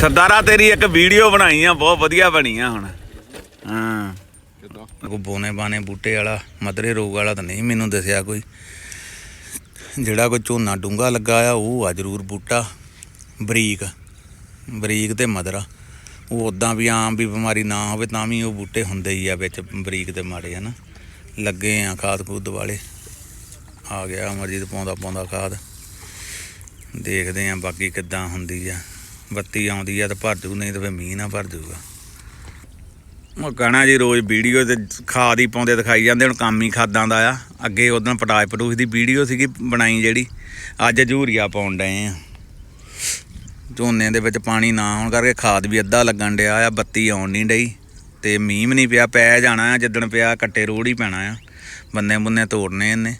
ਸਰਦਾਰਾ, ਤੇਰੀ ਇੱਕ ਵੀਡੀਓ ਬਣਾਈ ਆ, ਬਹੁਤ ਵਧੀਆ ਬਣੀ ਆ ਹੁਣ। ਹਾਂ। ਕੋ ਬੋਨੇ ਬਾਨੇ ਬੂਟੇ ਵਾਲਾ, ਮਦਰੇ ਰੋਗ ਵਾਲਾ ਤਾਂ ਨਹੀਂ ਮੈਨੂੰ ਦੱਸਿਆ ਕੋਈ। ਜਿਹੜਾ ਕੋਈ ਝੋਨਾ ਡੂੰਗਾ ਲੱਗਾ ਆ, ਉਹ ਆ ਜ਼ਰੂਰ ਬੂਟਾ। ਬਰੀਕ ਬਰੀਕ ਤੇ ਮਦਰਾ। ਉਹ ਉਦਾਂ ਵੀ ਆਮ ਵੀ ਬਿਮਾਰੀ ਨਾ ਹੋਵੇ, ਤਾਂ ਵੀ ਉਹ ਬੂਟੇ ਹੁੰਦੇ ਹੀ ਆ ਵਿੱਚ, ਬਰੀਕ ਤੇ ਮਾੜੇ, ਹਨਾ। ਲੱਗੇ ਆ ਖਾਦ ਖੂਦ ਵਾਲੇ। ਆ ਗਿਆ ਅਮਰਜੀਤ ਪਾਉਂਦਾ ਪਾਉਂਦਾ ਖਾਦ। ਦੇਖਦੇ ਆ ਬਾਕੀ ਕਿੱਦਾਂ ਹੁੰਦੀ ਆ। ਬੱਤੀ ਆਉਂਦੀ ਆ ਤਾਂ ਭਰ ਜੂ, ਨਹੀਂ ਤਾਂ ਫੇ ਮੀਂਹ ਨਾ ਭਰ ਜੂਗਾ। ਉਹ ਕਹਣਾ ਜੀ, ਰੋਜ਼ ਵੀਡੀਓ ਤੇ ਖਾਦ ਹੀ ਪਾਉਂਦੇ ਦਿਖਾਈ ਜਾਂਦੇ ਹੁਣ ਕੰਮ ਹੀ ਖਾਦਾਂ ਦਾ ਆ। ਅੱਗੇ ਉਦੋਂ ਪਟਾਸ਼ ਪਟੂਸ ਦੀ ਵੀਡੀਓ ਸੀਗੀ ਬਣਾਈ ਜਿਹੜੀ, ਅੱਜ ਜੂਰੀਆ ਪਾਉਣ ਡਏ ਆ। ਝੋਨੇ ਦੇ ਵਿੱਚ ਪਾਣੀ ਨਾ ਹੋਣ ਕਰਕੇ ਖਾਦ ਵੀ ਅੱਧਾ ਲੱਗਣ ਡਿਆ ਆ, ਬੱਤੀ ਆਉਣ ਨਹੀਂ ਡਈ। ਤੇ ਮੀਂਹ ਵੀ ਨਹੀਂ ਪਿਆ, ਪੈ ਜਾਣਾ ਆ, ਜਿੱਦਣ ਪਿਆ, ਕੱਟੇ ਰੋੜ ਹੀ ਪੈਣਾ ਆ। ਬੰਨੇ ਬੁੰਨੇ ਤੋੜਨੇ ਇਹਨੇ।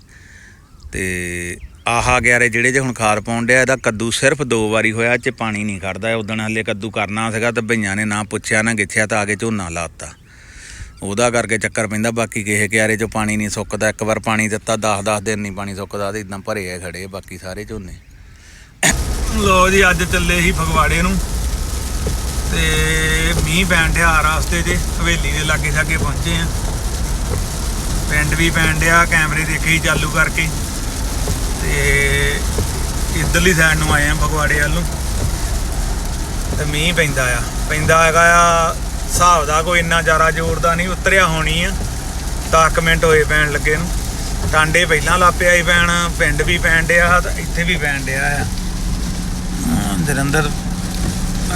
ਤੇ ਆਹਾ ਗਿਆਰੇ ਜਿਹੜੇ ਜੇ ਹੁਣ ਖਾਦ ਪਾਉਣ ਡਿਆ, ਇਹਦਾ ਕੱਦੂ ਸਿਰਫ ਦੋ ਵਾਰੀ ਹੋਇਆ ਚ ਪਾਣੀ ਨਹੀਂ ਖੜਦਾ ਉਦੋਂ ਹਲੇ ਕੱਦੂ ਕਰਨਾ ਸੀਗਾ ਤੇ ਭਈਆਂ ਨੇ ਨਾ ਪੁੱਛਿਆ, ਨਾ ਗਿੱਛਿਆ ਤਾਂ ਆ ਕੇ ਝੋਨਾ ਲਾਤਾ। ਉਹਦਾ ਕਰਕੇ ਚੱਕਰ ਪੈਂਦਾ, ਬਾਕੀ ਕਿਸੇ ਕਿਆਰੇ ਚੋਂ ਪਾਣੀ ਨਹੀਂ ਸੁੱਕਦਾ, ਇੱਕ ਵਾਰ ਪਾਣੀ ਦਿੱਤਾ 10-10 ਦਿਨ ਨਹੀਂ ਪਾਣੀ ਸੁੱਕਦਾ ਤੇ ਇਦਾਂ ਭਰੇ ਆ ਖੜੇ ਬਾਕੀ ਸਾਰੇ ਝੋਨੇ। ਲੋ ਜੀ, ਅੱਜ ਚੱਲੇ ਸੀ ਫਗਵਾੜੇ ਨੂੰ ਤੇ ਮੀਂਹ ਪੈਣ ਡਿਆ ਰਸਤੇ ਤੇ, ਹਵੇਲੀ ਦੇ ਲਾਗੇ ਸਾਗੇ ਪਹੁੰਚੇ ਆ। ਪਿੰਡ ਵੀ ਪੈਣ ਡਿਆ, ਕੈਮਰੇ ਦੇਖੇ ਹੀ ਚਾਲੂ ਕਰਕੇ। ਤੇ ਇਧਰਲੀ ਸਾਈਡ ਨੂੰ ਆਏ ਆ ਫਗਵਾੜੇ ਵੱਲ ਨੂੰ। ਤੇ ਮੀਂਹ ਪੈਂਦਾ ਆ। ਪੈਂਦਾ ਹੈਗਾ ਆ ਹਿਸਾਬ ਦਾ ਕੋਈ ਇੰਨਾ ਜ਼ਿਆਦਾ ਜ਼ੋਰ ਦਾ ਨਹੀਂ ਉਤਰਿਆ ਹੋਣੀ ਆ। 10 ਮਿੰਟ ਹੋਏ ਪੈਣ ਲੱਗੇ ਨੂੰ। ਟਾਂਡੇ ਪਹਿਲਾਂ ਲਾਪਿਆ ਹੀ ਪੈਣ ਪਿੰਡ ਵੀ ਪੈਣ ਡਿਆ ਤੇ ਇੱਥੇ ਵੀ ਪੈਣ ਡਿਆ ਆ। ਹਾਂ, ਜਲੰਧਰ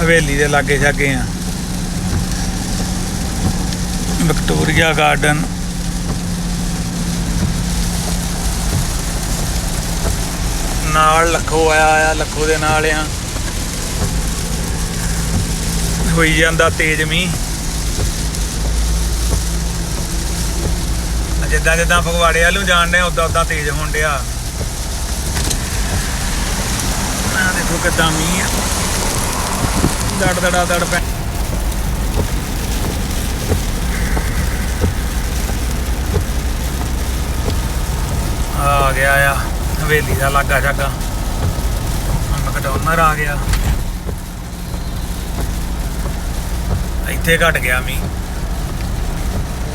ਹਵੇਲੀ ਦੇ ਲਾਗੇ ਛਾਗੇ ਆ। Victoria garden. ਨਾਲ ਲੱਖੋ ਆਇਆ ਆ, ਲੱਖੋ ਦੇ ਨਾਲ ਆ। ਹੋਈ ਜਾਂਦਾ ਤੇਜ਼ ਮੀਂਹ। ਆ ਜਿੱਦਾਂ ਜਿੱਦਾਂ ਫਗਵਾੜੇ ਵੱਲ ਨੂੰ ਜਾਣ ਡਿਆ ਉਦਾਂ ਉਦਾਂ ਤੇਜ਼ ਹੋਣ ਡਿਆ। ਆ ਦੇਖੋ ਕਿੱਦਾਂ ਮੀਂਹ ਆ। ਦੜ ਦੜਾ ਦੜ ਪੈ ਆ ਗਿਆ ਆ। ਹਵੇਲੀ ਦਾ ਲਾਗਾ ਛਾਗਾ ਮਕਡੋਨਰ ਆ ਗਿਆ। ਇੱਥੇ ਘਟ ਗਿਆ ਮੀ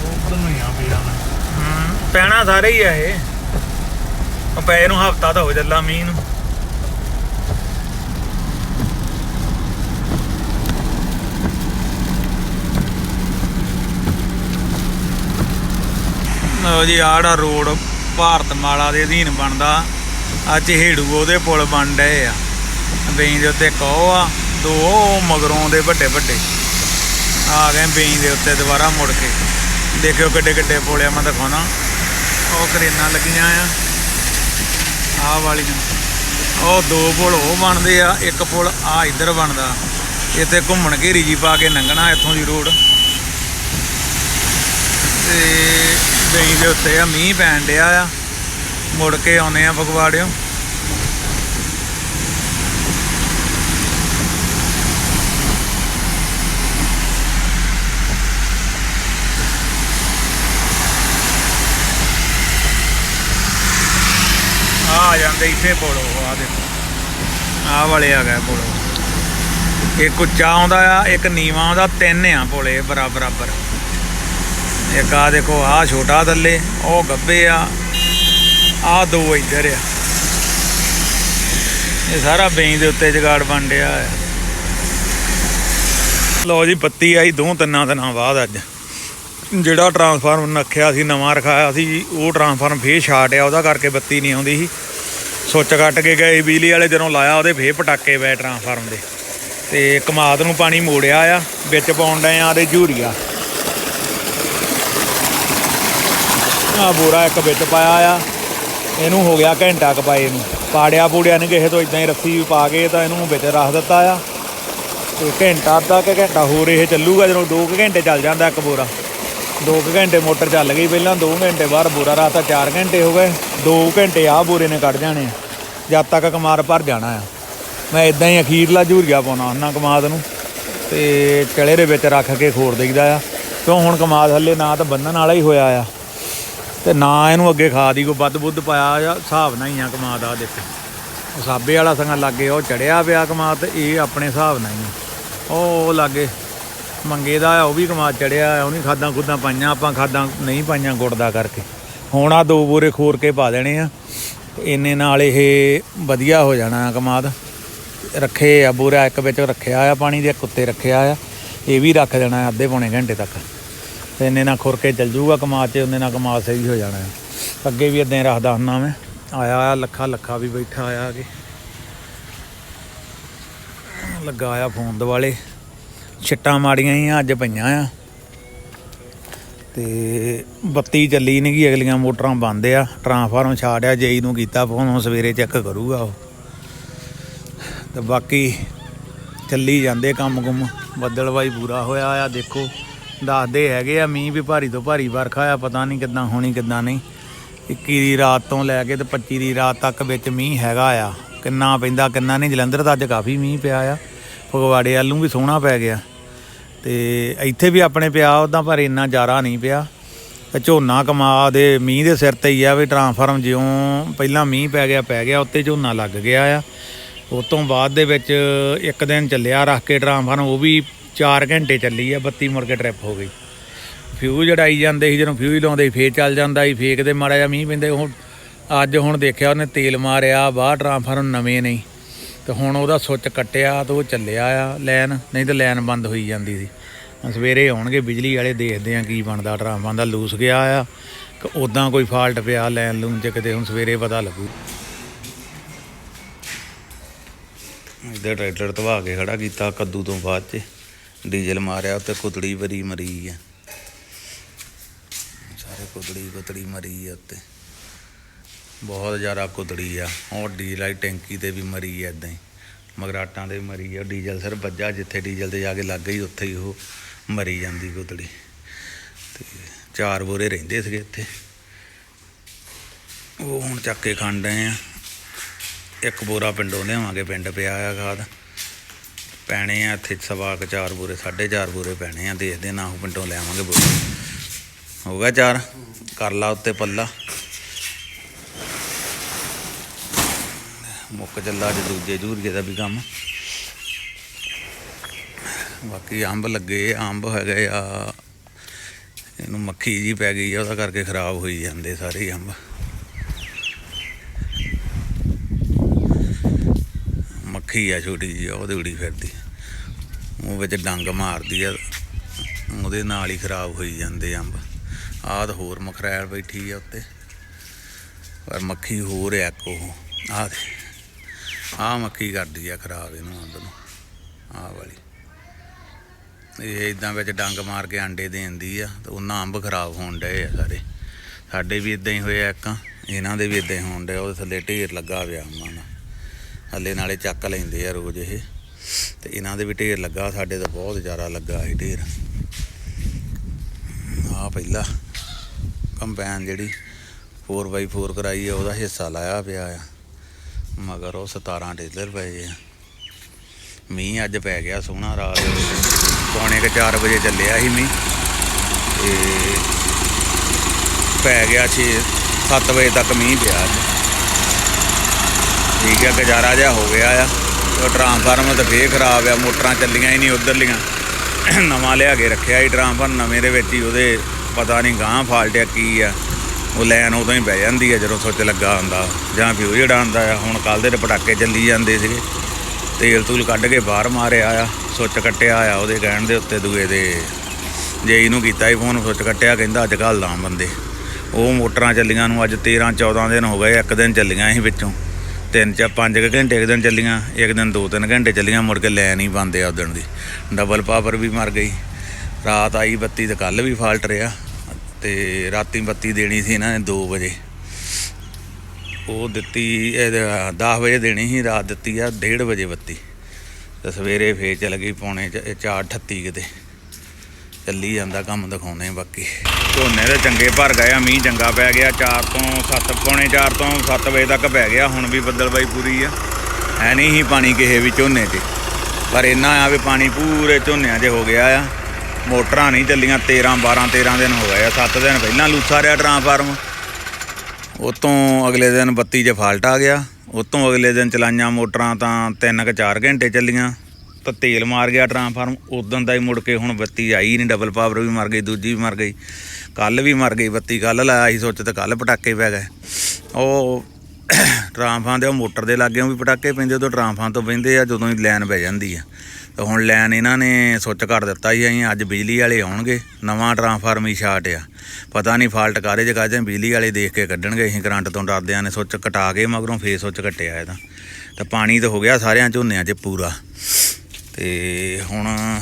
ਉਧਰ ਨੂੰ ਆ ਪੀੜਾ ਹੂੰ ਪੈਣਾ ਸਾਰੇ ਹੀ ਆ ਇਹ। ਉਹ ਪੈ ਨੂੰ ਹਫਤਾ ਤਾਂ ਹੋ ਚੱਲਾ ਮੀਂਹ ਨੂੰ। ਲਓ ਜੀ ਆੜਾ ਰੋਡ ਭਾਰਤ ਮਾਲਾ ਦੇ ਅਧੀਨ ਬਣਦਾ। ਆ ਚਹੇੜੂ ਉਹਦੇ ਪੁਲ ਬਣ ਡਏ ਆ। ਬੇਈ ਦੇ ਉੱਤੇ ਕਹੋ ਆ, ਦੋ ਮਗਰੋਂ ਦੇ ਵੱਡੇ ਵੱਡੇ। ਆ ਗਏ ਬੇਈ ਦੇ ਉੱਤੇ ਦੁਬਾਰਾ ਮੁੜ ਕੇ। ਦੇਖਿਓ ਕਿੱਡੇ ਕਿੱਡੇ ਪੁਲ ਆ, ਮੈਂ ਦਿਖਾਉਣਾ। ਉਹ ਕਰੇਨਾ ਲੱਗੀਆਂ ਆ। ਆਹ ਵਾਲੀਆਂ ਉਹ ਦੋ ਪੁਲ ਉਹ ਬਣਦੇ ਆ, ਇੱਕ ਪੁਲ ਆ ਇੱਧਰ ਬਣਦਾ। ਇੱਥੇ ਘੁੰਮਣ ਘੇਰੀ ਜੀ ਪਾ ਕੇ ਲੰਘਣਾ ਇੱਥੋਂ ਦੀ ਰੋਡ। ਤੇ ਬਈ ਦੇ ਉੱਤੇ ਆ, ਮੀਂਹ ਪੈਣ ਡਿਆ ਆ। ਮੁੜ ਕੇ ਆਉਨੇ ਆ ਫਗਵਾੜਿਓ। ਆ ਜਾਂਦੇ ਇੱਥੇ ਪੁਲ ਉਹ ਆ ਦੇਖੋ। ਆ ਵਾਲੇ ਆ ਗਏ ਪੁਲ ਇੱਕ ਉੱਚਾ ਆਉਂਦਾ ਆ, ਇੱਕ ਨੀਵਾਂ ਆਉਂਦਾ, ਤਿੰਨ ਆ ਪੁਲੇ ਬਰਾਬਰ ਬਰਾਬਰ। ਇੱਕ ਆ ਦੇਖੋ ਆ ਛੋਟਾ ਥੱਲੇ, ਉਹ ਗੱਬੇ ਆ ਆ ਦੋ ਇੱਧਰ ਆ। ਇਹ ਸਾਰਾ ਬੇਈ ਦੇ ਉੱਤੇ ਜਗਾੜ ਬਣ ਰਿਹਾ ਆ। ਲਓ ਜੀ ਬੱਤੀ ਆਈ ਦੋ ਤਿੰਨਾਂ ਦਿਨਾਂ ਬਾਅਦ ਅੱਜ। ਜਿਹੜਾ ਟਰਾਂਸਫਾਰਮਰ ਨੱਖਿਆ ਸੀ, ਨਵਾਂ ਰਖਾਇਆ ਸੀ, ਉਹ ਟਰਾਂਸਫਾਰਮ ਫੇਰ ਸ਼ਾਰਟ ਆ, ਉਹਦਾ ਕਰਕੇ ਬੱਤੀ ਨਹੀਂ ਆਉਂਦੀ ਸੀ। ਸੁੱਚ ਕੱਟ ਕੇ ਗਏ, ਬਿਜਲੀ ਵਾਲੇ ਜਦੋਂ ਲਾਇਆ, ਉਹਦੇ ਫੇਰ ਪਟਾਕੇ ਪਏ ਟਰਾਂਸਫਾਰਮ ਦੇ। ਤੇ ਕਮਾਦ ਨੂੰ ਪਾਣੀ ਮੋੜਿਆ ਆ, ਵਿੱਚ ਪਾਉਣ ਡਏ ਆ ਉਹਦੇ ਝੂਰੀਆ। ਆ ਬੋਰਾ ਇੱਕ ਵਿੱਚ ਪਾਇਆ ਆ। ਇਹਨੂੰ ਹੋ ਗਿਆ ਘੰਟਾ ਕੁ ਪਾਏ ਨੂੰ ਪਾੜਿਆ ਪੂੜਿਆ ਨਹੀਂ ਕਿਸੇ ਤੋਂ ਇਦਾਂ ਹੀ ਰੱਸੀ ਪਾ ਕੇ ਤਾਂ ਇਹਨੂੰ ਵਿੱਚ ਰੱਖ ਦਿੱਤਾ ਆ। ਤੇ ਘੰਟਾ ਅੱਧਾ ਕਿ ਘੰਟਾ ਹੋਰ ਇਹ ਚੱਲੂਗਾ, ਜਦੋਂ 2 ਘੰਟੇ ਚੱਲ ਜਾਂਦਾ ਇੱਕ ਬੋਰਾ। 2 ਘੰਟੇ ਮੋਟਰ ਚੱਲ ਗਈ ਪਹਿਲਾਂ 2 ਘੰਟੇ ਬਾਅਦ ਬੋਰਾ ਰਾਤਾ 4 ਘੰਟੇ ਹੋ ਗਏ। 2 ਘੰਟੇ ਆ ਬੋਰੇ ਨੇ ਕੱਢ ਜਾਣੇ ਜਦ ਤੱਕ ਕਮਾਰ ਭਰ ਜਾਣਾ ਆ। ਮੈਂ ਇਦਾਂ ਹੀ ਅਖੀਰਲਾ ਝੂਰੀਆ ਪਾਉਣਾ ਉਹਨਾਂ ਕਮਾਦ ਨੂੰ, ਤੇ ਚਲੇ ਦੇ ਵਿੱਚ ਰੱਖ ਕੇ ਖੋਰ ਦੇਈਦਾ ਆ। ਕਿਉਂ ਹੁਣ ਕਮਾਦ ਹੱਲੇ ਨਾ ਤਾਂ ਬੰਨਣ ਵਾਲਾ ਹੀ ਹੋਇਆ ਆ। ਤੇ ਨਾ ਇਹਨੂੰ ਅੱਗੇ ਖਾ ਦੀ, ਕੋਈ ਵੱਧ ਬੁੱਧ ਪਾਇਆ ਆ ਹਿਸਾਬ ਨਾਲ ਹੀ ਆ ਕਮਾਦ ਆ ਦੇਖੋ। ਉਹ ਸਾਬੇ ਵਾਲਾ ਸੰਗਾ ਲੱਗੇ ਉਹ ਚੜਿਆ ਪਿਆ ਕਮਾਦ ਤੇ ਇਹ ਆਪਣੇ ਹਿਸਾਬ ਨਾਲ ਹੀ ਆ। ਉਹ ਲਾਗੇ ਮੰਗੇ ਦਾ ਉਹ ਵੀ ਕਮਾਦ ਚੜਿਆ ਆ ਨਹੀਂ ਖਾਦਾਂ ਖੁਦਾਂ ਪਾਈਆਂ, ਆਪਾਂ ਖਾਦਾਂ ਨਹੀਂ ਪਾਈਆਂ ਗੁੜ ਦਾ ਕਰਕੇ। ਹੁਣ ਆ ਦੋ ਬੋਰੇ ਖੋਰ ਕੇ ਪਾ ਦੇਣੇ ਆ ਇੰਨੇ ਨਾਲ ਇਹ ਵਧੀਆ ਹੋ ਜਾਣਾ ਕਮਾਦ। ਰੱਖੇ ਆ ਬੋਰਾ, ਇੱਕ ਵਿੱਚ ਰੱਖਿਆ ਆ ਪਾਣੀ ਦੇ ਕੁੱਤੇ ਰੱਖਿਆ ਆ, ਇਹ ਵੀ ਰੱਖ ਦੇਣਾ ਅੱਧੇ ਪੌਣੇ ਘੰਟੇ ਤੱਕ। ਤੇ ਇੰਨੇ ਨਾਲ ਖੁਰ ਕੇ ਚੱਲ ਜੂਗਾ ਕਮਾ 'ਚ, ਉਹਨੇ ਨਾਲ ਕਮਾ ਸਹੀ ਹੋ ਜਾਣਾ। ਅੱਗੇ ਵੀ ਇਦਾਂ ਹੀ ਰੱਖਦਾ ਹੁੰਦਾ ਮੈਂ। ਆਇਆ ਆ ਲੱਖਾ ਲੱਖਾ ਵੀ ਬੈਠਾ ਆਇਆ ਅਗੇ। ਲੱਗਾ ਆ ਫੋਨ ਦਿਵਾਲੇ ਛਿੱਟਾਂ ਮਾੜੀਆਂ ਹੀ ਅੱਜ ਪਈਆਂ ਆ। ਤੇ ਬੱਤੀ ਚੱਲੀ ਨਹੀਂ ਗਈ, ਅਗਲੀਆਂ ਮੋਟਰਾਂ ਬੰਦ ਆ। ਟਰਾਂਸਫਾਰਮ ਛਾੜਿਆ, ਜੇਈ ਨੂੰ ਕੀਤਾ ਫੋਨ, ਉਹ ਸਵੇਰੇ ਚੈੱਕ ਕਰੂਗਾ ਉਹ। ਤੇ ਬਾਕੀ ਚੱਲੀ ਜਾਂਦੇ ਕੰਮ ਕੁਮ। ਬੱਦਲਵਾਈ ਪੂਰਾ ਹੋਇਆ ਆ, ਦੇਖੋ। ਦੱਸਦੇ ਹੈਗੇ ਆ, ਮੀਂਹ ਵੀ ਭਾਰੀ ਤੋਂ ਭਾਰੀ ਵਰਖਾ ਆ, ਪਤਾ ਨਹੀਂ ਕਿੱਦਾਂ ਹੋਣੀ, ਕਿੱਦਾਂ ਨਹੀਂ। 21 ਦੀ ਰਾਤ ਤੋਂ ਲੈ ਕੇ ਤੇ 25 ਦੀ ਰਾਤ ਤੱਕ ਵਿੱਚ ਮੀਂਹ ਹੈਗਾ ਆ। ਕਿੰਨਾ ਪੈਂਦਾ, ਕਿੰਨਾ ਨਹੀਂ, ਜਲੰਧਰ ਤਾਂ ਅੱਜ ਕਾਫੀ ਮੀਂਹ ਪਿਆ ਆ। ਫਗਵਾੜੇ ਵੱਲ ਵੀ ਸੋਹਣਾ ਪੈ ਗਿਆ। ਤੇ ਇੱਥੇ ਵੀ ਆਪਣੇ ਪਿਆ ਉਦਾਂ ਪਰ ਇੰਨਾ ਜ਼ਿਆਦਾ ਨਹੀਂ ਪਿਆ। ਤੇ ਝੋਨਾ ਕਮਾ ਦੇ, ਮੀਂਹ ਦੇ ਸਿਰ ਤੇ ਹੀ ਆ ਵੀ ਟਰਾਂਸਫਾਰਮ ਜਿਉਂ ਪਹਿਲਾਂ ਮੀਂਹ ਪੈ ਗਿਆ ਪੈ ਗਿਆ, ਉੱਤੇ ਝੋਨਾ ਲੱਗ ਗਿਆ ਆ। ਉਸ ਤੋਂ ਬਾਅਦ ਦੇ ਵਿੱਚ ਇੱਕ ਦਿਨ ਚੱਲਿਆ, ਰੱਖ ਕੇ ਟਰਾਂਸਫਾਰਮ ਉਹ ਵੀ 4 ਘੰਟੇ ਚੱਲੀ ਆ, ਬੱਤੀ ਮੁੜ ਕੇ ਟ੍ਰਿਪ ਹੋ ਗਈ। ਫਿਊਜ਼ ਜੜਾਈ ਜਾਂਦੇ ਸੀ, ਜਦੋਂ ਫਿਊਜ਼ ਲਾਉਂਦੇ ਸੀ, ਫੇਰ ਚੱਲ ਜਾਂਦਾ ਸੀ ਫੇਕਦੇ ਮਾੜਾ ਜਿਹਾ ਮੀਂਹ ਪੈਂਦੇ ਹੁਣ ਅੱਜ ਹੁਣ ਦੇਖਿਆ, ਉਹਨੇ ਤੇਲ ਮਾਰਿਆ, ਬਾਹਰ ਟਰਾਂਸਫਾਰਮ ਨਵੇਂ ਨਹੀਂ ਤੇ ਹੁਣ ਉਹਦਾ ਸੁੱਚ ਕੱਟਿਆ ਤੇ ਉਹ ਚੱਲਿਆ ਆ ਲੈਨ ਨਹੀਂ ਤਾਂ ਲੈਨ ਬੰਦ ਹੋਈ ਜਾਂਦੀ ਸੀ। ਸਵੇਰੇ ਆਉਣਗੇ, ਬਿਜਲੀ ਵਾਲੇ ਦੇਖਦੇ ਆ ਕੀ ਬਣਦਾ ਟਰਾਂਸਫਾਰਮ ਦਾ ਲੂਸ ਗਿਆ ਆ ਕਿ ਉਦਾਂ ਕੋਈ ਫਾਲਟ ਪਿਆ ਲੈਨ ਲੂਨ ਚ, ਕਿਤੇ ਹੁਣ ਸਵੇਰੇ ਪਤਾ ਲੱਗੂ। ਇੱਧਰ ਟਰੈਕਟਰ ਧਵਾ ਕੇ ਖੜਾ ਕੀਤਾ, ਕੱਦੂ ਤੋਂ ਬਾਅਦ ਚ। ਡੀਜ਼ਲ ਮਾਰਿਆ ਉੱਤੇ ਕੁਤੜੀ ਭਰੀ ਮਰੀ ਆ। ਸਾਰੇ ਕੁਤੜੀ ਕੁਤੜੀ ਮਰੀ ਆ ਉੱਤੇ ਬਹੁਤ ਜ਼ਿਆਦਾ ਕੁਤੜੀ ਆ। ਉਹ ਡੀਜ਼ਲ ਵਾਲੀ ਟੈਂਕੀ ਤੇ ਵੀ ਮਰੀ ਆ ਇਦਾਂ ਹੀ। ਮਗਰਾਟਾਂ ਤੇ ਵੀ ਮਰੀ ਆ। ਡੀਜ਼ਲ ਸਿਰ ਵੱਜਾ, ਜਿੱਥੇ ਡੀਜ਼ਲ ਤੇ ਜਾ ਕੇ ਲੱਗ ਗਈ, ਉੱਥੇ ਹੀ ਉਹ ਮਰੀ ਜਾਂਦੀ ਕੁਤੜੀ ਤੇ ਚਾਰ ਬੋਰੇ ਰਹਿੰਦੇ ਸੀਗੇ ਇੱਥੇ। ਉਹ ਹੁਣ ਚੱਕ ਕੇ ਖਾਣ ਡਏ ਆ। ਇੱਕ ਬੋਰਾ ਪਿੰਡੋਂ ਲਿਆਵਾਂਗੇ, ਪਿੰਡ ਪਿਆ ਆ ਖਾਦ। ਪੈਣੇ ਆ, ਇੱਥੇ ਸਵਾ ਕੇ ਚਾਰ ਬੂਰੇ, ਸਾਢੇ ਚਾਰ ਬੋਰੇ ਪੈਣੇ ਆ ਦੇਖਦੇ ਨਾ ਉਹ ਪਿੰਡੋਂ ਲੈ ਆਵਾਂਗੇ ਬੋਰੇ। ਹੋ ਗਿਆ ਚਾਰ, ਕਰ ਲਾ ਉੱਤੇ ਪੱਲਾ। ਮੁੱਕ ਚੱਲਾ ਅੱਜ ਦੂਜੇ ਜੂਰੀਏ ਦਾ ਵੀ ਕੰਮ। ਬਾਕੀ ਅੰਬ ਲੱਗੇ, ਅੰਬ ਹੈਗੇ ਆ। ਇਹਨੂੰ ਮੱਖੀ ਜੀ ਪੈ ਗਈ ਆ, ਉਹਦਾ ਕਰਕੇ ਖਰਾਬ ਹੋਈ ਜਾਂਦੇ ਸਾਰੇ ਅੰਬ। ਮੱਖੀ ਆ ਛੋਟੀ ਜੀ ਉਹਦੇ ਉੜੀ ਫਿਰਦੀ ਉਹ ਵਿੱਚ ਡੰਗ ਮਾਰਦੀ ਆ, ਉਹਦੇ ਨਾਲ ਹੀ ਖਰਾਬ ਹੋਈ ਜਾਂਦੇ ਅੰਬ। ਆਹ ਤਾਂ ਹੋਰ ਮਖਰੈਲ ਬੈਠੀ ਆ ਉੱਤੇ। ਪਰ ਮੱਖੀ ਹੋਰ ਆ ਇੱਕ ਉਹ। ਆਹ ਦੇ ਆਹ ਮੱਖੀ ਕਰਦੀ ਆ ਖਰਾਬ ਇਹਨੂੰ ਅੰਬ ਨੂੰ, ਆਹ ਵਾਲੀ। ਇਹ ਇਦਾਂ ਵਿੱਚ ਡੰਗ ਮਾਰ ਕੇ ਆਂਡੇ ਦੇਂਦੀ ਆ, ਤੇ ਉਹਨਾਂ ਅੰਬ ਖਰਾਬ ਹੋਣ ਡਏ ਆ ਸਾਰੇ। ਸਾਡੇ ਵੀ ਇਦਾਂ ਹੀ ਹੋਇਆ ਇੱਕ, ਇਹਨਾਂ ਦੇ ਵੀ ਇਦਾਂ ਹੀ ਹੋਣ ਡਿਆ ਉਹਦੇ ਥੱਲੇ ਢੇਰ ਲੱਗਾ ਪਿਆ ਅੰਬਾਂ ਦਾ। ਹੱਲੇ ਨਾਲੇ ਚੱਕ ਲੈਂਦੇ ਆ ਰੋਜ਼ ਇਹ। ਤੇ ਇਹਨਾਂ ਦੇ ਵੀ ਢੇਰ ਲੱਗਾ, ਸਾਡੇ ਤਾਂ ਬਹੁਤ ਜ਼ਿਆਦਾ ਲੱਗਾ ਸੀ ਢੇਰ। ਆ ਪਹਿਲਾ ਕੰਬਾਈਨ ਜਿਹੜੀ 4x4 ਕਰਾਈ ਆ, ਉਹਦਾ ਹਿੱਸਾ ਲਾਇਆ ਪਿਆ ਆ। ਮਗਰ ਉਹ 17 ਟੇਲਰ ਪਏ ਆ। ਮੀਂਹ ਅੱਜ ਪੈ ਗਿਆ ਸੋਹਣਾ, ਰਾਤ ਪੌਣੇ ਕੁ 4 ਵਜੇ ਚੱਲਿਆ ਸੀ ਮੀਂਹ। ਤੇ ਪੈ ਗਿਆ 6 7 ਵਜੇ ਤੱਕ ਮੀਂਹ ਪਿਆ ਠੀਕ ਹੈ ਗੁਜ਼ਾਰਾ ਜਿਹਾ ਹੋ ਗਿਆ ਆ। ਉਹ ਟਰਾਂਸਫਾਰਮਰ ਤਾਂ ਫੇਰ ਖਰਾਬ ਆ, ਮੋਟਰਾਂ ਚੱਲੀਆਂ ਹੀ ਨਹੀਂ ਉਧਰਲੀਆਂ। ਨਵਾਂ ਲਿਆ ਕੇ ਰੱਖਿਆ ਹੀ ਟਰਾਂਸਫਾਰਮਰ ਨਵੇਂ ਦੇ ਵਿੱਚ ਹੀ ਉਹਦੇ ਪਤਾ ਨਹੀਂ ਗਾਂ ਫਾਲਟਿਆ ਕੀ ਆ। ਉਹ ਲੈਣ ਉਦੋਂ ਹੀ ਬਹਿ ਜਾਂਦੀ ਆ, ਜਦੋਂ ਸੁੱਚ ਲੱਗਾ ਹੁੰਦਾ। ਜਾਂ ਫਿਊਜ਼ ਜਿਹੜਾ ਹੁੰਦਾ ਆ, ਹੁਣ ਕੱਲ ਦੇ ਤਾਂ ਪਟਾਕੇ ਚੱਲੀ ਜਾਂਦੇ ਸੀਗੇ। ਤੇਲ ਤੂਲ ਕੱਢ ਕੇ ਬਾਹਰ ਮਾਰਿਆ ਆ, ਸੁੱਚ ਕੱਟਿਆ ਆ, ਉਹਦੇ ਕਹਿਣ ਦੇ ਉੱਤੇ ਦੂਏ ਦੇ। ਜੇ ਇਹਨੂੰ ਕੀਤਾ ਹੀ ਫੋਨ ਸੁੱਚ ਕੱਟਿਆ, ਕਹਿੰਦਾ ਅੱਜ ਕੱਲ੍ਹ ਲਾਂ ਬੰਦੇ। ਉਹ ਮੋਟਰਾਂ ਚੱਲੀਆਂ ਨੂੰ ਅੱਜ 13 14 ਦਿਨ ਹੋ ਗਏ, ਇੱਕ ਦਿਨ ਚੱਲੀਆਂ ਸੀ ਵਿੱਚੋਂ। ਤਿੰਨ ਚਾ ਪੰਜ ਕੁ ਘੰਟੇ ਇੱਕ ਦਿਨ ਚੱਲੀਆਂ, ਇੱਕ ਦਿਨ ਦੋ ਤਿੰਨ ਘੰਟੇ ਚੱਲੀਆਂ, ਮੁੜ ਕੇ ਲੈ ਨਹੀਂ ਬੰਦੇ ਆ ਉਦਣ ਦੀ। ਡਬਲ ਪਾਵਰ ਵੀ ਮਰ ਗਈ। ਰਾਤ ਆਈ ਬੱਤੀ ਤੇ ਕੱਲ ਵੀ ਫਾਲਟ ਰਿਹਾ ਤੇ ਰਾਤੀ ਬੱਤੀ ਦੇਣੀ ਸੀ ਇਹਨਾਂ ਨੇ 2 ਵਜੇ। ਉਹ ਦਿੱਤੀ 10 ਵਜੇ ਦੇਣੀ ਸੀ, ਰਾਤ ਦਿੱਤੀ ਆ 1:30 ਵਜੇ ਬੱਤੀ। ਤੇ ਸਵੇਰੇ ਫੇਰ ਚੱਲ ਗਈ ਪੌਣੇ 4:38 ਕਿਤੇ। ਚੱਲੀ ਜਾਂਦਾ ਕੰਮ ਦਿਖਾਉਂਦੇ ਬਾਕੀ। ਝੋਨੇ ਦੇ ਚੰਗੇ ਭਰ ਗਏ ਆ, ਮੀਂਹ ਚੰਗਾ ਪੈ ਗਿਆ 4 ਤੋਂ 7 ਪੌਣੇ 4 ਤੋਂ 7 ਵਜੇ ਤੱਕ ਪੈ ਗਿਆ, ਹੁਣ ਵੀ ਬੱਦਲਬਾਈ ਪੂਰੀ ਆ। ਹੈ ਨਹੀਂ ਹੀ ਪਾਣੀ ਕਿਸੇ ਵੀ ਝੋਨੇ 'ਚ। ਪਰ ਇੰਨਾ ਆ ਵੀ ਪਾਣੀ ਪੂਰੇ ਝੋਨਿਆਂ 'ਚ ਹੋ ਗਿਆ ਆ। ਮੋਟਰਾਂ ਨਹੀਂ ਚੱਲੀਆਂ 13 12 13 ਦਿਨ ਹੋ ਗਏ ਆ 7 ਦਿਨ ਪਹਿਲਾਂ ਲੂਸਾ ਰਿਹਾ ਟਰਾਂਸਫਾਰਮ। ਉਤੋਂ ਅਗਲੇ ਦਿਨ ਬੱਤੀ 'ਚ ਫਾਲਟ ਆ ਗਿਆ, ਉਤੋਂ ਅਗਲੇ ਦਿਨ ਚਲਾਈਆਂ ਮੋਟਰਾਂ ਤਾਂ 3 ਕੁ 4 ਘੰਟੇ ਚੱਲੀਆਂ। ਤਾਂ ਤੇਲ ਮਾਰ ਗਿਆ ਟਰਾਂਸਫਾਰਮ, ਉਦੋਂ ਦਾ ਹੀ ਮੁੜ ਕੇ ਹੁਣ ਬੱਤੀ ਆਈ ਨਹੀਂ ਡਬਲ ਪਾਵਰ ਵੀ ਮਰ ਗਈ, ਦੂਜੀ ਵੀ ਮਰ ਗਈ ਕੱਲ ਵੀ ਮਰ ਗਈ, ਬੱਤੀ ਕੱਲ ਲਾਇਆ ਸੀ ਸੁੱਚ ਤੇ ਕੱਲ ਪਟਾਕੇ ਪੈ ਗਏ। ਉਹ ਟਰਾਂਸਫਾਰਮ ਦੇ ਉਹ ਮੋਟਰ ਦੇ ਲਾਗੇ ਵੀ ਪਟਾਕੇ ਪੈਂਦੇ, ਉਦੋਂ ਟਰਾਂਸਫਾਰਮ ਤੋਂ ਪੈਂਦੇ ਆ, ਜਦੋਂ ਹੀ ਲਾਈਨ ਪੈ ਜਾਂਦੀ ਆ। ਤਾਂ ਹੁਣ ਲਾਈਨ ਇਹਨਾਂ ਨੇ ਸੁੱਚ ਕੱਟ ਦਿੱਤਾ ਹੀ ਅਸੀਂ ਅੱਜ ਬਿਜਲੀ ਵਾਲੇ ਆਉਣਗੇ, ਨਵਾਂ ਟਰਾਂਸਫਾਰਮ ਹੀ ਸ਼ਾਰਟ ਆ। ਪਤਾ ਨਹੀਂ ਫਾਲਟ ਕਾਰੇ ਚ ਕਾਜੇ ਬਿਜਲੀ ਵਾਲੇ ਦੇਖ ਕੇ ਕੱਢਣਗੇ, ਅਸੀਂ ਕਰੰਟ ਤੋਂ ਡਰਦਿਆਂ ਨੇ ਸੁੱਚ ਕਟਾ ਕੇ ਮਗਰੋਂ ਫੇਰ ਸੁੱਚ ਕੱਟਿਆ ਇਹਦਾ। ਤਾਂ ਪਾਣੀ ਤਾਂ ਹੋ ਗਿਆ ਸਾਰਿਆਂ ਝੋਨਿਆਂ 'ਚ ਪੂਰਾ। ਤੇ ਹੁਣ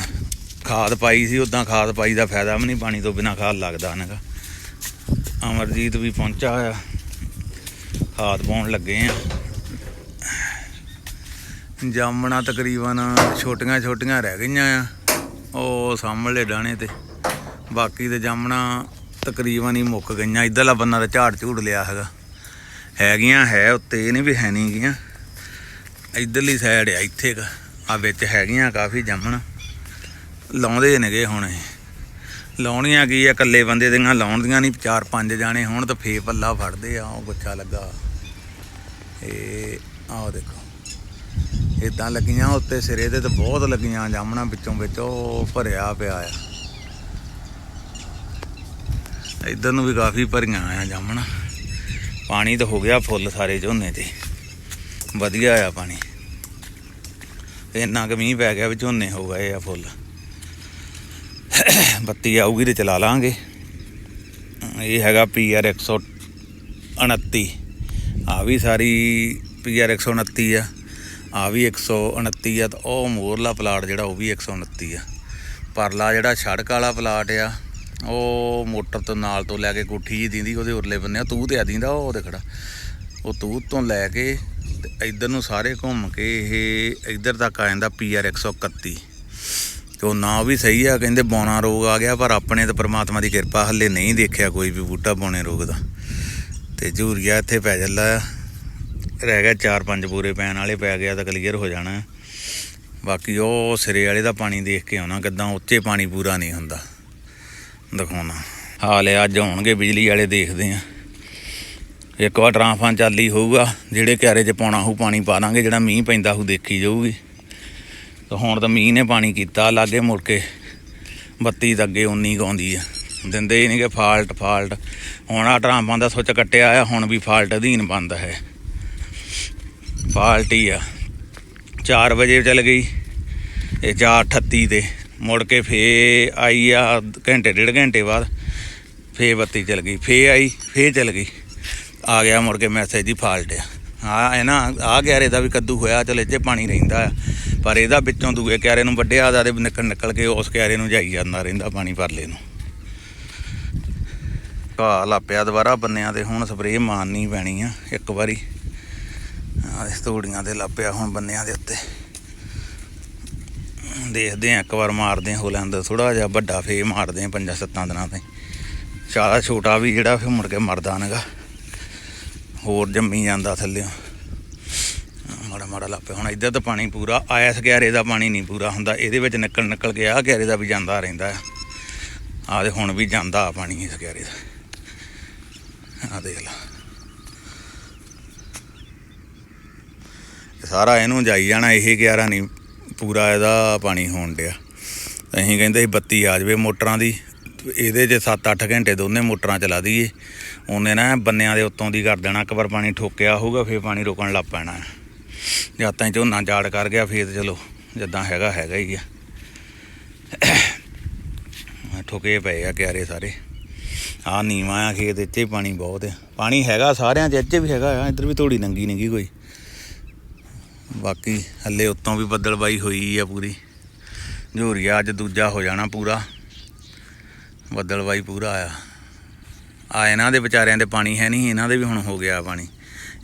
ਖਾਦ ਪਾਈ ਸੀ ਉਦਾਂ ਖਾਦ ਪਾਈ ਦਾ ਫਾਇਦਾ ਵੀ ਨਹੀਂ, ਪਾਣੀ ਤੋਂ ਬਿਨਾ ਖਾਦ ਲੱਗਦਾ ਨਗਾ ਅਮਰਜੀਤ ਵੀ ਪਹੁੰਚਾ ਹੋਇਆ। ਖਾਦ ਪਾਉਣ ਲੱਗੇ ਆ। ਜਾਮਣਾ ਤਕਰੀਬਨ ਛੋਟੀਆਂ ਛੋਟੀਆਂ ਰਹਿ ਗਈਆਂ ਆ। ਉਹ ਸਾਹਮਣੇ ਡਾਣੇ ਤੇ। ਬਾਕੀ ਤੇ ਜਾਮਣਾ ਤਕਰੀਬਨ ਹੀ ਮੁੱਕ ਗਈਆਂ। ਇਧਰਲਾ ਬੰਨਾ ਦਾ ਝਾੜ ਝੂੜ ਲਿਆ ਹੈਗਾ। ਹੈਗੀਆਂ, ਹੈ ਉੱਤੇ, ਇਹ ਨਹੀਂ ਵੀ ਹੈ ਨਹੀਂ ਗੀਆਂ। ਇਧਰਲੀ ਸਾਈਡ ਆ, ਇੱਥੇ ਆ ਵਿੱਚ ਹੈਗੀਆਂ ਕਾਫੀ ਜਾਮਣ। ਲਾਉਂਦੇ ਨੇਗੇ ਹੁਣ ਇਹ। ਲਾਉਣੀਆਂ ਕੀ ਆ, ਇਕੱਲੇ ਬੰਦੇ ਦੀਆਂ ਲਾਉਣ ਦੀਆਂ ਨਹੀਂ, ਚਾਰ ਪੰਜ ਜਾਣੇ ਹੋਣ ਤਾਂ ਫੇ ਪੱਲਾ ਫੜਦੇ ਆ, ਉਹ ਗੁੱਛਾ ਲੱਗਾ। ਇਹ ਆਹ ਦੇਖੋ। ਇਦਾਂ ਲੱਗੀਆਂ, ਉੱਤੇ ਸਿਰੇ ਤੇ ਤਾਂ ਬਹੁਤ ਲੱਗੀਆਂ, ਜਾਮਣਾ ਵਿੱਚੋਂ ਵਿੱਚ ਉਹ ਭਰਿਆ ਪਿਆ ਆ। ਇਧਰ ਨੂੰ ਵੀ ਕਾਫੀ ਭਰੀਆਂ ਆ ਜਾਮਣਾ। ਪਾਣੀ ਤਾਂ ਹੋ ਗਿਆ ਫੁੱਲ ਸਾਰੇ ਝੋਨੇ ਤੇ। ਵਧੀਆ ਆ ਪਾਣੀ। ਇੰਨਾ ਕੁ ਮੀਂਹ ਪੈ ਗਿਆ ਵੀ ਝੋਨੇ ਹੋ ਗਏ ਆ ਫੁੱਲ। ਬੱਤੀ ਆਊਗੀ ਤੇ ਚਲਾ ਲਾਂਗੇ। ਇਹ ਹੈਗਾ ਪੀਆਰ 129 ਆ ਵੀ ਸਾਰੀ ਪੀਆਰ 129 ਆ। ਆ ਵੀ 129 ਆ ਤਾਂ ਉਹ ਮੋਰਲਾ ਪਲਾਟ ਜਿਹੜਾ ਉਹ ਵੀ 129 ਆ। ਪਰਲਾ ਜਿਹੜਾ ਸੜਕ ਵਾਲਾ ਪਲਾਟ ਆ, ਉਹ ਮੋਟਰ ਤੋਂ ਨਾਲ ਤੋਂ ਲੈ ਕੇ ਕੋਠੀ ਜੀ ਦਿੰਦੀ, ਉਹਦੇ ਉਰਲੇ ਬੰਨੇ ਤੂੰ ਤੇ ਆ ਦਿੰਦਾ ਉਹ ਉਹਦੇ ਖੜਾ। ਉਹ ਤੂੰ ਤੋਂ ਲੈ ਕੇ ਤੇ ਇੱਧਰ ਨੂੰ ਸਾਰੇ ਘੁੰਮ ਕੇ ਇਹ ਇੱਧਰ ਤੱਕ ਆ ਜਾਂਦਾ ਪੀਆਰ 131 ਤੇ ਉਹ ਨਾਂ ਵੀ ਸਹੀ ਆ, ਕਹਿੰਦੇ ਬੌਣਾ ਰੋਗ ਆ ਗਿਆ, ਪਰ ਆਪਣੇ ਤਾਂ ਪ੍ਰਮਾਤਮਾ ਦੀ ਕਿਰਪਾ, ਹੱਲੇ ਨਹੀਂ ਦੇਖਿਆ ਕੋਈ ਵੀ ਬੂਟਾ ਬੌਣੇ ਰੋਗ ਦਾ। ਤੇ ਝੂਰੀਆ ਇੱਥੇ ਪੈ ਜਾਂਦਾ ਆ ਰਹਿ ਗਿਆ ਚਾਰ ਪੰਜ ਪੂਰੇ ਪੈਣ ਵਾਲੇ, ਪੈ ਗਿਆ ਤਾਂ ਕਲੀਅਰ ਹੋ ਜਾਣਾ। ਬਾਕੀ ਉਹ ਸਿਰੇ ਵਾਲੇ ਦਾ ਪਾਣੀ ਦੇਖ ਕੇ ਆਉਣਾ, ਕਿਦਾਂ ਉੱਚੇ ਪਾਣੀ ਪੂਰਾ ਨਹੀਂ ਹੁੰਦਾ। ਦਿਖਾਉਣਾ। ਹਾਲੇ ਅੱਜ ਆਉਣਗੇ, ਬਿਜਲੀ ਵਾਲੇ ਦੇਖਦੇ ਆ। ਇੱਕ ਵਾਰ ਟਰਾਂਸਫਾਰਮ ਚੱਲੀ ਹੋਊਗਾ, ਜਿਹੜੇ ਕਿਆਰੇ 'ਚ ਪਾਉਣਾ ਹੋਊ ਪਾਣੀ ਪਾ ਦਾਂਗੇ, ਜਿਹੜਾ ਮੀਂਹ ਪੈਂਦਾ ਹੋਊ ਦੇਖੀ ਜਾਊਗੀ। ਤਾਂ ਹੁਣ ਤਾਂ ਮੀਂਹ ਨੇ ਪਾਣੀ ਕੀਤਾ, ਲਾਗੇ ਮੁੜ ਕੇ ਬੱਤੀ ਤਾਂ ਅੱਗੇ ਉਨੀ ਕੁ ਆਉਂਦੀ ਆ। ਦਿੰਦੇ ਹੀ ਨਹੀਂ ਕਿ ਫਾਲਟ ਫਾਲਟ। ਹੁਣ ਆ ਟਰਾਂਫਾਂ ਦਾ ਸੁੱਚ ਕੱਟਿਆ ਆ, ਹੁਣ ਵੀ ਫਾਲਟ ਅਧੀਨ ਬੰਦ ਹੈ। ਫਾਲਟ ਹੀ ਆ। 4 ਵਜੇ ਚੱਲ ਗਈ, ਇਹ 4:38 ਤੇ। ਮੁੜ ਕੇ ਫੇ ਆਈ ਆ, ਘੰਟੇ, ਡੇਢ ਘੰਟੇ ਬਾਅਦ ਫੇ ਬੱਤੀ ਚੱਲ ਗਈ ਫੇ ਆਈ ਫੇ ਚੱਲ ਗਈ। ਆ ਗਿਆ ਮੁੜ ਕੇ ਮੈਸੇਜ ਦੀ ਫਾਲਟ ਆ। ਆ, ਇਹ ਨਾ, ਆ ਗਿਆਰੇ ਦਾ ਵੀ ਕੱਦੂ ਹੋਇਆ, ਚਲ ਇੱਥੇ ਪਾਣੀ ਰਹਿੰਦਾ ਆ। ਪਰ ਇਹਦਾ ਵਿੱਚੋਂ ਦੂਏ ਕਿਆਰੇ ਨੂੰ ਵੱਢਿਆ ਦਾ ਤੇ ਨਿਕਲ ਨਿਕਲ ਕੇ ਉਸ ਕਿਆਰੇ ਨੂੰ ਜਾਈ ਜਾਂਦਾ ਰਹਿੰਦਾ ਪਾਣੀ ਪਰਲੇ ਨੂੰ। ਘਾਹ ਲਾਪਿਆ ਦੁਬਾਰਾ ਬੰਨਿਆਂ ਤੇ ਹੁਣ ਸਪਰੇਅ ਮਾਰਨੀ ਪੈਣੀ ਆ, ਇੱਕ ਵਾਰੀ। ਆ ਤੂੜੀਆਂ ਤੇ ਲਾਪਿਆ ਹੁਣ ਬੰਨਿਆਂ ਦੇ ਉੱਤੇ। ਦੇਖਦੇ ਆ, ਇੱਕ ਵਾਰ ਮਾਰਦੇ ਆ ਹੋ ਲੈਂਦਾ ਥੋੜਾ ਜਿਹਾ ਵੱਡਾ ਫੇ ਮਾਰਦੇ ਆ ਪੰਜਾਂ ਸੱਤਾਂ ਦਿਨਾਂ ਤੇ। ਚਾਲਾ ਛੋਟਾ ਵੀ ਜਿਹੜਾ, ਫਿਰ ਮੁੜ ਕੇ ਮਰਦਾ ਨਗਾ। ਹੋਰ ਜੰਮੀ ਜਾਂਦਾ ਥੱਲੇ। ਮਾੜਾ ਮਾੜਾ ਲਾਪੇ ਹੁਣ ਇੱਧਰ ਤਾਂ ਪਾਣੀ ਪੂਰਾ, ਆਇਆ ਇਸ ਦਾ ਪਾਣੀ ਨਹੀਂ ਪੂਰਾ ਹੁੰਦਾ। ਇਹਦੇ ਵਿੱਚ ਨਿਕਲ ਨਿਕਲ ਕੇ ਆ ਗਿਆਰੇ ਦਾ ਵੀ ਜਾਂਦਾ ਰਹਿੰਦਾ ਆ। ਆ ਤੇ ਹੁਣ ਵੀ ਜਾਂਦਾ ਆ ਪਾਣੀ ਇਸ ਗਿਆਰੇ ਦਾ ਆ ਦੇਖ ਲਾ। ਸਾਰਾ ਇਹਨੂੰ ਜਾਈ ਜਾਣਾ, ਇਹ ਗਿਆਰਾ ਨਹੀਂ, ਪੂਰਾ ਇਹਦਾ ਪਾਣੀ ਹੋਣ ਡਿਆ। ਅਸੀਂ ਕਹਿੰਦੇ ਸੀ ਬੱਤੀ ਆ ਜਾਵੇ ਮੋਟਰਾਂ ਦੀ ਇਹਦੇ 'ਚ 7-8 ਘੰਟੇ ਦੋਨੇ ਮੋਟਰਾਂ ਚਲਾ ਦਈਏ। ਉਹਨੇ ਨਾ ਬੰਨਿਆਂ ਦੇ ਉੱਤੋਂ ਦੀ ਕਰ ਦੇਣਾ, ਇੱਕ ਵਾਰ ਪਾਣੀ ਠੋਕਿਆ ਹੋਊਗਾ, ਫੇਰ ਪਾਣੀ ਰੁਕਣ ਲੱਗ ਪੈਣਾ ਜਦ ਤਾਈਂ ਝੋਨਾ ਜਾੜ ਕਰ ਗਿਆ, ਫੇਰ ਚਲੋ, ਜਿੱਦਾਂ ਹੈਗਾ ਹੈਗਾ ਹੀ ਆ। ਠੋਕੇ ਪਏ ਆ ਕਿਆਰੇ ਸਾਰੇ। ਆ ਨੀਵਾਂ ਆ, ਖੇਤ ਇੱਥੇ ਹੀ ਪਾਣੀ ਬਹੁਤ ਆ। ਪਾਣੀ ਹੈਗਾ ਸਾਰਿਆਂ 'ਚ, ਇੱਥੇ ਵੀ ਹੈਗਾ ਆ, ਇੱਧਰ ਵੀ ਥੋੜੀ ਨੰਗੀ ਨੰਗੀ ਕੋਈ। ਬਾਕੀ ਹੱਲੇ ਉੱਤੋਂ ਵੀ ਬੱਦਲਬਾਈ ਹੋਈ ਆ ਪੂਰੀ। ਝੋਰੀਆ ਅੱਜ ਦੂਜਾ ਹੋ ਜਾਣਾ ਪੂਰਾ। ਬੱਦਲਬਾਈ ਪੂਰਾ ਆ। ਆ ਇਹਨਾਂ ਦੇ ਵਿਚਾਰਿਆਂ ਦੇ ਪਾਣੀ ਹੈ ਨਹੀਂ, ਇਹਨਾਂ ਦੇ ਵੀ ਹੁਣ ਹੋ ਗਿਆ ਪਾਣੀ।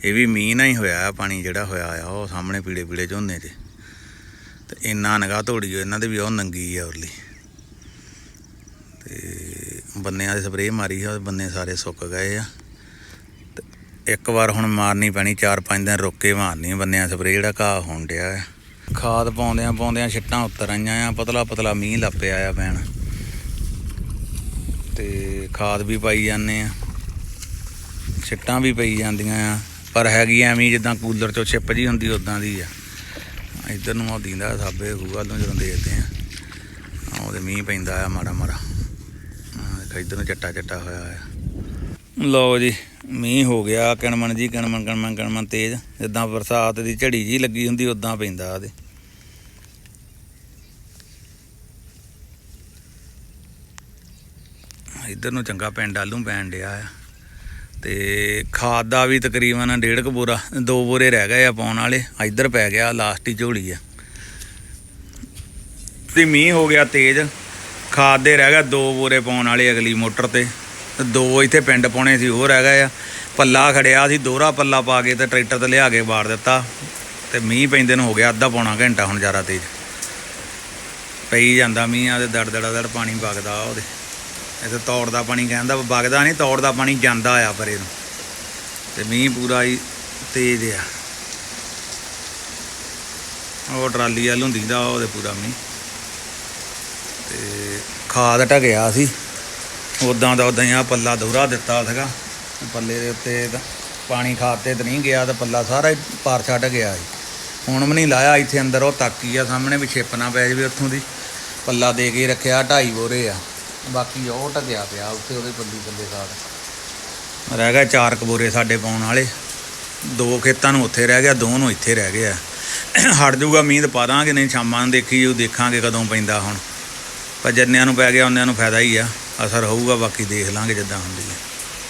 ਇਹ ਵੀ ਮੀਂਹ ਨਾਲ ਹੀ ਹੋਇਆ ਪਾਣੀ ਜਿਹੜਾ ਹੋਇਆ ਆ, ਉਹ ਸਾਹਮਣੇ ਪੀਲੇ ਪੀਲੇ ਝੋਨੇ 'ਚ ਤੇ ਇੰਨਾ ਨਗਾ ਧੋੜੀ ਇਹਨਾਂ ਦੇ ਵੀ ਉਹ ਨੰਗੀ ਆ ਉਰਲੀ। ਤੇ ਬੰਨਿਆਂ ਦੇ ਸਪਰੇਅ ਮਾਰੀ ਆ ਬੰਨੇ ਸਾਰੇ ਸੁੱਕ ਗਏ ਆ। ਤੇ ਇੱਕ ਵਾਰ ਹੁਣ ਮਾਰਨੀ ਪੈਣੀ 4-5 ਦਿਨ ਰੁੱਕ ਕੇ ਮਾਰਨੀ ਬੰਨਿਆਂ ਸਪਰੇਅ, ਜਿਹੜਾ ਘਾਹ ਹੋਣ ਡਿਆ ਆ। ਖਾਦ ਪਾਉਂਦਿਆਂ ਪਾਉਂਦਿਆਂ ਛਿੱਟਾਂ ਉਤਰ ਆਈਆਂ ਆ ਪਤਲਾ ਪਤਲਾ ਮੀਂਹ ਲੱਪਿਆ ਆ ਪੈਣ ਤੇ ਖਾਦ ਵੀ ਪਾਈ ਜਾਂਦੇ ਆ। ਛਿੱਟਾਂ ਵੀ ਪਈ ਜਾਂਦੀਆਂ ਆ। ਪਰ ਹੈਗੀ ਐਵੇਂ ਜਿੱਦਾਂ ਕੂਲਰ ਚੋਂ ਛਿੱਪ ਜੀ ਹੁੰਦੀ ਉਦਾਂ ਦੀ ਆ। ਇੱਧਰ ਨੂੰ ਉਹ ਦੀਂਦਾ ਸਾਬੇ ਹੋਊਗਾ ਨੂੰ ਜਦੋਂ ਦੇਖਦੇ ਆ। ਉਹਦੇ ਮੀਂਹ ਪੈਂਦਾ ਆ ਮਾੜਾ ਮਾੜਾ। ਇੱਧਰ ਨੂੰ ਚੱਟਾ ਚੱਟਾ ਹੋਇਆ ਆ। ਲਓ ਜੀ, ਮੀਂਹ ਹੋ ਗਿਆ। ਕਣਮਣ ਜੀ, ਕਣਮਣ ਕਣਮਣ ਕਣਮਣ ਤੇਜ਼। ਜਿੱਦਾਂ ਬਰਸਾਤ ਦੀ ਝੜੀ ਜੀ ਲੱਗੀ ਹੁੰਦੀ ਉਦਾਂ ਪੈਂਦਾ ਉਹਦੇ ਇੱਧਰ ਨੂੰ ਚੰਗਾ ਪਿੰਡ ਆਲੂ ਪੈਣ ਡਿਆ ਆ। ਤੇ ਖਾਦ ਦਾ ਵੀ ਤਕਰੀਬਨ ਡੇਢ ਕੁ ਬੋਰਾ, ਦੋ ਬੋਰੇ ਰਹਿ ਗਏ ਆ ਪਾਉਣ ਵਾਲੇ ਇੱਧਰ ਪੈ ਗਿਆ ਲਾਸਟ ਹੀ ਝੋਲੀ ਆ। ਤੇ ਮੀਂਹ ਹੋ ਗਿਆ ਤੇਜ਼, ਖਾਦ ਦੇ ਰਹਿ ਗਿਆ ਦੋ ਬੋਰੇ ਪਾਉਣ ਵਾਲੇ ਅਗਲੀ ਮੋਟਰ ਤੇ। ਦੋ ਇੱਥੇ ਪਿੰਡ ਪਾਉਣੇ ਸੀ, ਉਹ ਰਹਿ ਗਏ ਆ। ਪੱਲਾ ਖੜਿਆ ਸੀ, ਦੋਹਰਾ ਪੱਲਾ ਪਾ ਕੇ ਤੇ ਟਰੈਕਟਰ ਤੇ ਲਿਆ ਕੇ ਬਾੜ ਦਿੱਤਾ। ਤੇ ਮੀਂਹ ਪੈਂਦੇ ਨੂੰ ਹੋ ਗਿਆ, ਅੱਧਾ ਪੌਣਾ ਘੰਟਾ ਹੁਣ ਜ਼ਿਆਦਾ ਤੇਜ਼। ਪਈ ਜਾਂਦਾ ਮੀਂਹ ਆ ਤੇ ਦੜ ਦੜਾ ਦੜ ਪਾਣੀ ਵਗਦਾ ਉਹਦੇ। ਇੱਥੇ ਤੌੜ ਦਾ ਪਾਣੀ ਕਹਿੰਦਾ ਵਗਦਾ ਨਹੀਂ, ਤੌੜ ਦਾ ਪਾਣੀ ਜਾਂਦਾ ਆ ਪਰੇ ਨੂੰ। ਤੇ ਮੀਂਹ ਪੂਰਾ ਹੀ ਤੇਜ਼ ਆ। ਉਹ ਟਰਾਲੀ ਵੱਲ ਹੁੰਦੀ ਦਾ, ਉਹਦੇ ਪੂਰਾ ਮੀਂਹ। ਤੇ ਖਾਦ ਢਗਿਆ ਸੀ। ਉਦਾਂ ਦਾ ਉਦਾਂ ਹੀ ਆ, ਪੱਲਾ ਦੋਹਰਾ ਦਿੱਤਾ ਸੀਗਾ। ਪੱਲੇ ਦੇ ਉੱਤੇ ਤਾਂ ਪਾਣੀ ਖਾਦ ਤੇ ਤਾਂ ਨਹੀਂ ਗਿਆ, ਤਾਂ ਪੱਲਾ ਸਾਰਾ ਹੀ ਪਾਰ ਛੱਡ ਗਿਆ ਸੀ। ਹੁਣ ਵੀ ਨਹੀਂ ਲਾਇਆ, ਇੱਥੇ ਅੰਦਰ ਉਹ ਤਾਕੀ ਆ, ਸਾਹਮਣੇ ਵੀ ਛਿਪ ਨਾ ਪੈ ਜਾਵੇ ਉੱਥੋਂ ਦੀ। ਪੱਲਾ ਦੇ ਕੇ ਰੱਖਿਆ, ਢਾਈ ਬੋਰੇ ਆ। ਬਾਕੀ ਉਹ ਢੱਗਿਆ ਪਿਆ ਉੱਥੇ ਉਹਦੇ ਪੱਲੀ ਪੱਲੇ ਖਾਦ ਰਹਿ ਗਿਆ ਚਾਰ ਕਬੋਰੇ ਸਾਡੇ ਪਾਉਣ ਵਾਲੇ। ਦੋ ਖੇਤਾਂ ਨੂੰ ਉੱਥੇ ਰਹਿ ਗਿਆ, ਦੋ ਨੂੰ ਇੱਥੇ ਰਹਿ ਗਿਆ। ਹਟ ਜਾਊਗਾ, ਮੀਂਹ ਤਾਂ ਪਾ ਦਾਂਗੇ, ਨਹੀਂ ਸ਼ਾਮਾਂ ਨੂੰ ਦੇਖੀ ਜਾਊ, ਦੇਖਾਂਗੇ ਕਦੋਂ ਪੈਂਦਾ ਹੁਣ। ਪਰ ਜਿੰਨਿਆਂ ਨੂੰ ਪੈ ਗਿਆ, ਉਹਨਿਆਂ ਨੂੰ ਫਾਇਦਾ ਹੀ ਆ। ਅਸਰ ਹੋਊਗਾ, ਬਾਕੀ ਦੇਖ ਲਾਂਗੇ ਜਿੱਦਾਂ ਹੁੰਦੀ ਹੈ